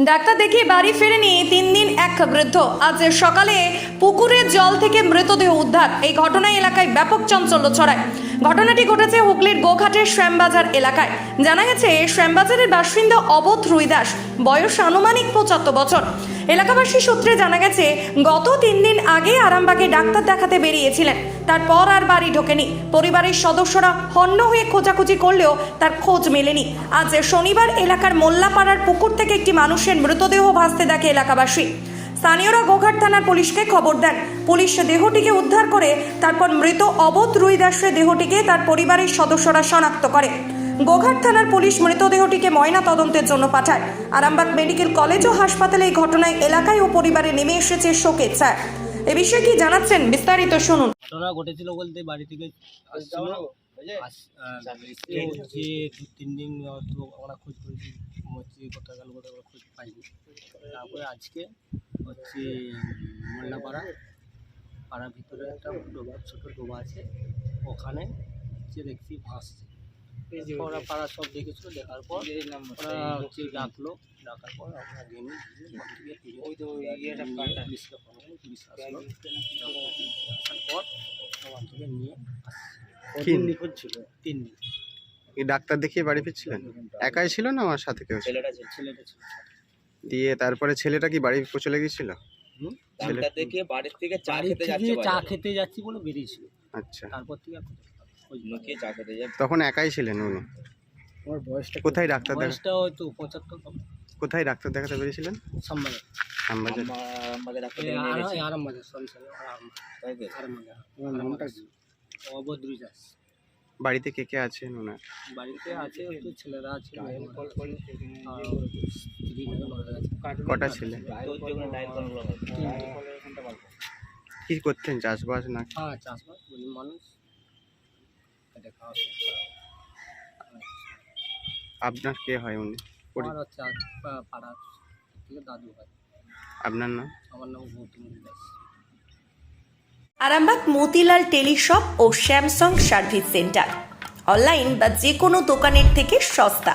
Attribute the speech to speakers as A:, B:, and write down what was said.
A: Doctor দেখিয়ে বাড়ি ফেরেনি তিন দিন এক বৃদ্ধ। আজ সকালে পুকুরের জল থেকে মৃতদেহ উদ্ধার। এই ঘটনায় এলাকায় ব্যাপক চঞ্চল্য ছড়ায়। ঘটনাটি ঘটেছে হুগলির গোঘাটের শ্যামবাজার এলাকায়। জানা গেছে, শ্যামবাজারের বাসিন্দা অবোধ রুইদাস, বয়স আনুমানিক পঁচাত্তর বছর। এলাকাবাসী সূত্রে জানা গেছে, গত তিন দিন আগে আরামবাগে ডাক্তার দেখাতে বেরিয়েছিলেন। তারপর আর বাড়ি ঢোকেনি। পরিবারের সদস্যরা হন্য হয়ে খোঁজাখুঁজি করলেও তার খোঁজ মেলেনি। আজ শনিবার এলাকার মোল্লাপাড়ার পুকুর থেকে একটি মানুষের মৃতদেহ ভাসতে দেখে এলাকাবাসী। স্থানীয়রা গোঘাট থানার পুলিশকে খবর দেন। পুলিশ দেহটিকে উদ্ধার করে তারপর মৃত অবোধ রুইদাসের দেহটিকে তার পরিবারের সদস্যরা শনাক্ত করে। গোঘাট থানার পুলিশ মৃতদেহটিকে ময়না তদন্তের জন্য পাঠায়। আরামবাগ মেডিকেল কলেজ ও হাসপাতালে এই ঘটনায় এলাকায় ও পরিবারে নেমে এসেছে শোকের ছায়া। এ বিষয়ে কি জানাচ্ছেন? বিস্তারিত শুনুন।
B: ঘটনা ঘটেছিল বলতে বাড়ি থেকে হচ্ছে দু, তিন দিন আমরা খোঁজ করেছি খোঁজ পাইনি। তারপরে আজকে হচ্ছে মোল্লাপাড়া। পাড়ার ভিতরে একটা ডোবা ছোটো ডোবা আছে। ওখানে হচ্ছে দেখছি ভাসছে। ওরা পাড়া সব দেখেছিল দেখার পর ওরা হচ্ছে ডাকলো। ডাকার পর আমরা গেমে ওই পুলিশকে ফোন করে পুলিশ আসলো। আসার পর ওখান থেকে নিয়ে আসছে।
C: কি
B: নিখোঁজ ছিল তিন দিন
C: ডাক্তার দেখিয়ে বাড়ি ফিরছিলেন? একাই ছিল না আমার সাথে কেউ
B: ছেলেটা ছিল ছেলেটা ছিল।
C: দিয়ে তারপরে ছেলেটা কি বাড়ি চলে গিয়েছিল? ছেলে
D: ডাক্তার বাড়ির থেকে চা
B: বাড়ি
D: খেতে
B: থেকে চা
D: বাজারে।
B: খেতে যাচ্ছি বলে বেরিয়েছিল।
C: আচ্ছা।
B: তারপর থেকে আর।
D: লুকিয়ে চা খেতে যাচ্ছে
C: তখন একাই ছিলেন উনি? কোথায় ডাক্তার দেখা
B: বয়সটা হয়তো পঁচাত্তর
C: কোথায় ডাক্তার দেখাতে পেরেছিলেন
D: আমা- আমাকে ডাক্তার নিয়ে
B: আরাম-
D: গেছে।
B: এই আরামবাজার সরি সরি
D: তাই তো?
B: দাস।
C: বাড়িতে কে কে আছেন ওনার?
B: বাড়িতে আছে ছেলেরা স্ত্রী মেয়ে আছে
C: কটা ছেলে?
D: হয়।
C: কি করতেন চাষবাস না?
B: হ্যাঁ চাষবাস গরিব মানুষ। এটা খাওয়া
C: আপনার কে হয় উনি?
B: দাদু হয়।
C: আপনার নাম?
B: আমার নাম গৌতম দাস।
A: আরামবাগ মতিলাল টেলিশপ ও স্যামসাং সার্ভিস সেন্টার। অনলাইন বা যে কোনো দোকানের থেকে সস্তা।